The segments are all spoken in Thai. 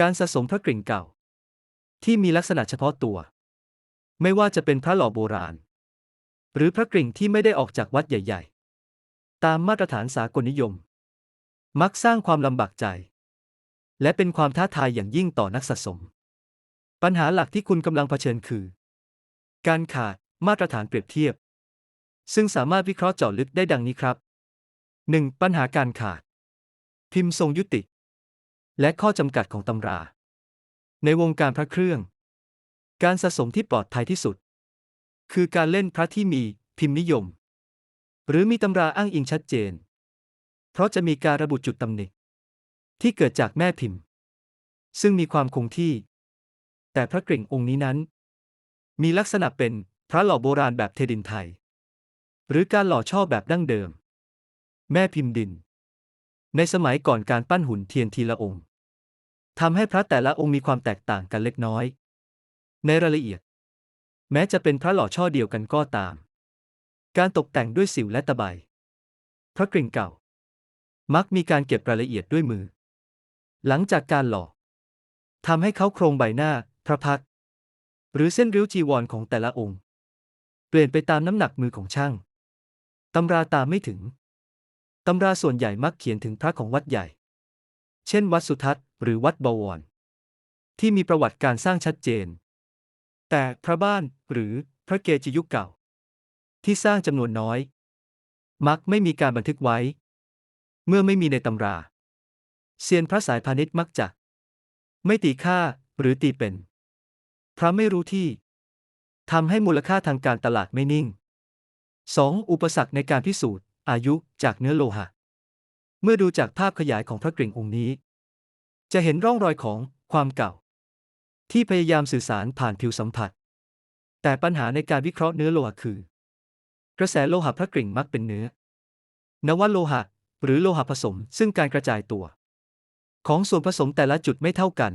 การสะสมพระกริ่งเก่า ที่มีลักษณะเฉพาะตัว ไม่ว่าจะเป็นพระหล่อโบราณ หรือพระกริ่งที่ไม่ได้ออกจากวัดใหญ่ ๆ ตามมาตรฐานสากลนิยม มักสร้างความลำบากใจ และเป็นความท้าทายอย่างยิ่งต่อนักสะสม ปัญหาหลักที่คุณกำลังเผชิญคือ การขาดมาตรฐานเปรียบเทียบ ซึ่งสามารถวิเคราะห์เจาะลึกได้ดังนี้ครับ 1. ปัญหาการขาด พิมพ์ทรงยุติ และข้อจำกัดของตำรา ในวงการพระเครื่อง การสะสมที่ปลอดภัยที่สุด คือการเล่นพระที่มีพิมพ์นิยม หรือมีตำราอ้างอิงชัดเจน เพราะจะมีการระบุจุดตำหนิที่เกิดจากแม่พิมพ์ ซึ่งมีความคงที่ แต่พระกริ่งองค์นี้นั้น มีลักษณะเป็นพระหล่อโบราณแบบเทดินไทย หรือการหล่อช่อแบบดั้งเดิม แม่พิมพ์ดิน ในสมัยก่อนการปั้นหุ่นเทียนทีละองค์ ทำให้พระแต่ละองค์มีความแตกต่างกันเล็กน้อย ในรายละเอียด แม้จะเป็นพระหล่อช่อเดียวกันก็ตาม การตกแต่งด้วยสิวและตะไบพระกริ่งเก่า มักมีการเก็บรายละเอียดด้วยมือ หลังจากการหล่อทำให้เขาโครงใบหน้า พระพัก หรือเส้นริ้วจีวรของแต่ละองค์ เปลี่ยนไปตามน้ำหนักมือของช่างตำราตามไม่ถึงตำราส่วนใหญ่มักเขียนถึงพระของวัดใหญ่ เช่น วัดสุทัศน์ หรือวัดบวร ที่มีประวัติการสร้างชัดเจน แต่พระบ้านหรือพระเกจิยุคเก่า ที่สร้างจำนวนน้อย มักไม่มีการบันทึกไว้ เมื่อไม่มีในตำราเซียนพระสายพาณิชย์มักจะ ไม่ตีค่าหรือตีเป็น พระไม่รู้ที่ทำให้มูลค่าทางการตลาดไม่นิ่ง 2. อุปสรรคในการพิสูจน์ อายุจากเนื้อโลหะ เมื่อดูจากภาพขยายของพระกริ่งองค์นี้ จะเห็นร่องรอยของความเก่า ที่พยายามสื่อสารผ่านผิวสัมผัส แต่ปัญหาในการวิเคราะห์เนื้อโลหะคือ กระแสโลหะพระกริ่งมักเป็นเนื้อ นวโลหะ หรือโลหะผสม ซึ่งการกระจายตัว ของส่วนผสมแต่ละจุดไม่เท่ากัน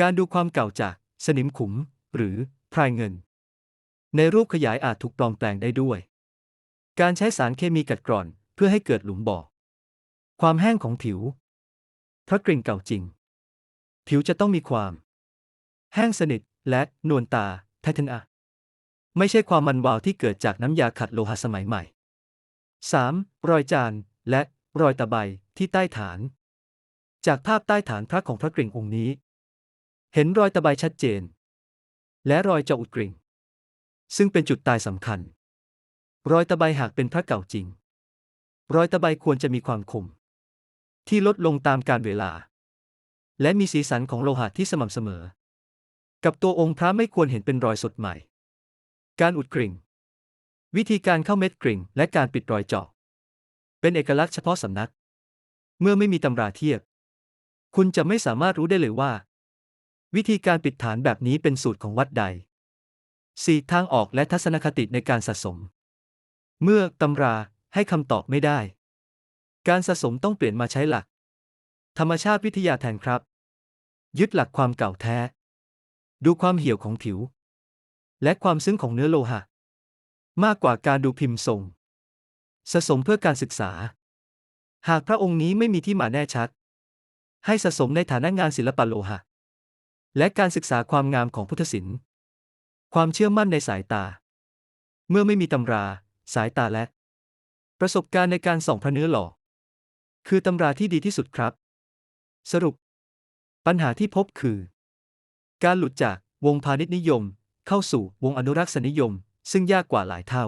การดูความเก่าจากสนิมขุม หรือพรายเงิน ในรูปขยายอาจถูกปลอมแปลงได้ด้วย การใช้สารเคมีกัดกร่อนเพื่อให้เกิดหลุมบ่อความแห้งของผิว พระกริ่งเก่าจริง ผิวจะต้องมีความ แห้งสนิทและนวลตาแพทเทนอะไม่ใช่ความมันวาวที่เกิดจากน้ำยาขัดโลหะสมัยใหม่ 3. รอยจานและรอยตะไบที่ใต้ฐาน จากภาพใต้ฐานพระของพระกริ่งองค์นี้ เห็นรอยตะไบชัดเจน และรอยเจาอุดกริ่ง ซึ่งเป็นจุดตายสำคัญ รอยตะไบหากเป็นพระเก่าจริง รอยตะไบควรจะมีความคม ที่ลดลงตามกาลเวลา และมีสีสันของโลหะที่สม่ำเสมอ กับตัวองค์พระไม่ควรเห็นเป็นรอยสดใหม่ การอุดกริ่ง วิธีการเข้าเม็ดกริ่ง และการปิดรอยเจาะ เป็นเอกลักษณ์เฉพาะสำนัก เมื่อไม่มีตำราเทียบ คุณจะไม่สามารถรู้ได้เลยว่า วิธีการปิดฐานแบบนี้เป็นสูตรของวัดใด 4. ทางออกและทัศนคติในการสะสม เมื่อตำราให้คำตอบไม่ได้ การสะสมต้องเปลี่ยนมาใช้หลัก ธรรมชาติวิทยาแทนครับ ยึดหลักความเก่าแท้ ดูความเหี่ยวของผิว และความซึ้งของเนื้อโลหะ มากกว่าการดูพิมพ์ทรงสะสมเพื่อการศึกษา หากพระองค์นี้ไม่มีที่มาแน่ชัด ให้สะสมในฐานะงานศิลปะโลหะ และการศึกษาความงามของพุทธศิลป์ ความเชื่อมั่นในสายตา เมื่อไม่มีตำรา สายตาและ ประสบการณ์ในการส่องพระเนื้อหล่อ คือตำราที่ดีที่สุดครับ สรุป ปัญหาที่พบคือ การหลุดจากวงพาณิชย์นิยม เข้าสู่วงอนุรักษนิยม ซึ่งยากกว่าหลายเท่า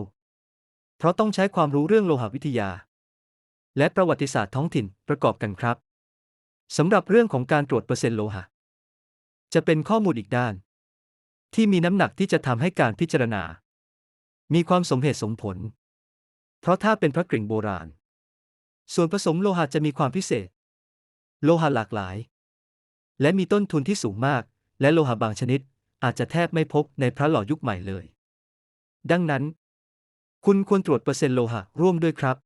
เพราะต้องใช้ความรู้เรื่องโลหะวิทยา และประวัติศาสตร์ท้องถิ่นประกอบกันครับสำหรับเรื่องของการตรวจเปอร์เซ็นต์โลหะ จะเป็นข้อมูลอีกด้าน ที่มีน้ำหนักที่จะทำให้การพิจารณา มีความสมเหตุสมผล เพราะถ้าเป็นพระกริ่งโบราณ ส่วนผสมโลหะจะมีความพิเศษ โลหะหลากหลาย และมีต้นทุนที่สูงมาก และโลหะบางชนิด อาจจะแทบไม่พบในพระหล่อยุคใหม่เลย ดังนั้น คุณควรตรวจเปอร์เซ็นต์โลหะร่วมด้วยครับ